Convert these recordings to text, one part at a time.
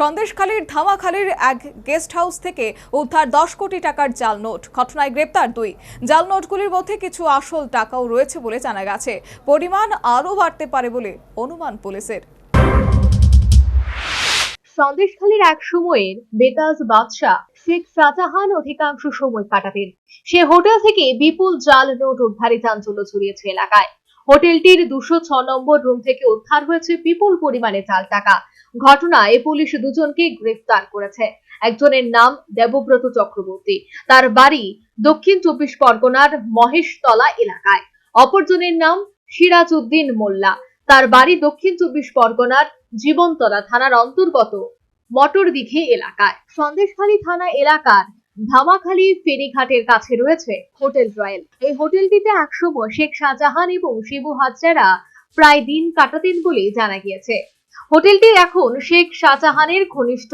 সন্দেশখালীর ধামাখালীর এক guest house থেকে উদ্ধার দশ কোটি টাকার জাল নোট ঘটনায় গ্রেপ্তার দুই। জাল নোটগুলির মধ্যে কিছু আসল টাকাও রয়েছে বলে জানা গেছে। পরিমাণ আরও বাড়তে পারে বলে অনুমান পুলিশের। সন্দেশখালীর এক সময়ের বেতাজ বাদশাহ শেখ শাহজাহান অধিকাংশ সময় কাটাতেন। সে হোটেল থেকে বিপুল জাল নোট উদ্ধারে চাঞ্চল্য ছড়িয়েছে এলাকায়। হোটেলটির দুশো ছ নম্বর রুম থেকে উদ্ধার হয়েছে বিপুল পরিমাণে জাল টাকা। ঘটনায় পুলিশ দুজনকে গ্রেফতার করেছে। একজনের নাম দেবব্রত চক্রবর্তী। তার বাড়ি দক্ষিণ চব্বিশ পরগনার মহেশতলা এলাকায়। অপরজনের নাম সিরাজ উদ্দিন মোল্লা। তার বাড়ি দক্ষিণ চব্বিশ পরগনার জীবনতলা থানার অন্তর্গত মটরদিঘি এলাকায়। সন্দেশখালী থানা এলাকার ধামাখালী ফেরিঘাটের কাছে রয়েছে হোটেল রয়্যাল। এই হোটেলটিতে একসময় শেখ শাহজাহান এবং শিবু হাজরা প্রায় দিন কাটাতেন বলে জানা গিয়েছে। হোটেলটি এখন শেখ শাহজাহানের ঘনিষ্ঠ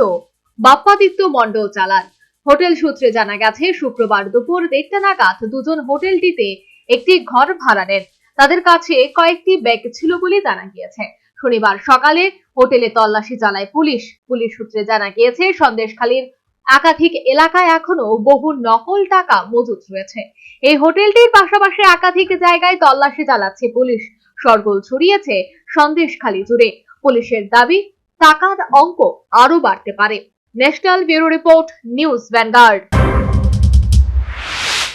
বাপ্পাদিত্য মণ্ডল চালান। হোটেল সূত্রে জানা গেছে, শুক্রবার দুপুর দেড়টা নাগাদ দুজন হোটেলটিতে একটি ঘর ভাড়া নেন। তাদের কাছে কয়েকটি ব্যাগ ছিল বলে জানা গিয়েছে। শনিবার সকালে হোটেলে তল্লাশি চালায় পুলিশ। পুলিশ সূত্রে জানা গিয়েছে, সন্দেশখালীর একাধিক এলাকায় এখনও বহু নকল টাকা মজুত রয়েছে। এই হোটেলটির পাশাপাশি একাধিক জায়গায় তল্লাশি চালাচ্ছে পুলিশ। সরগোল ছড়িয়েছে সন্দেশখালী জুড়ে। পুলিশের দাবি, টাকার অঙ্ক আরও বাড়তে পারে। National bureau report, news Vanguard.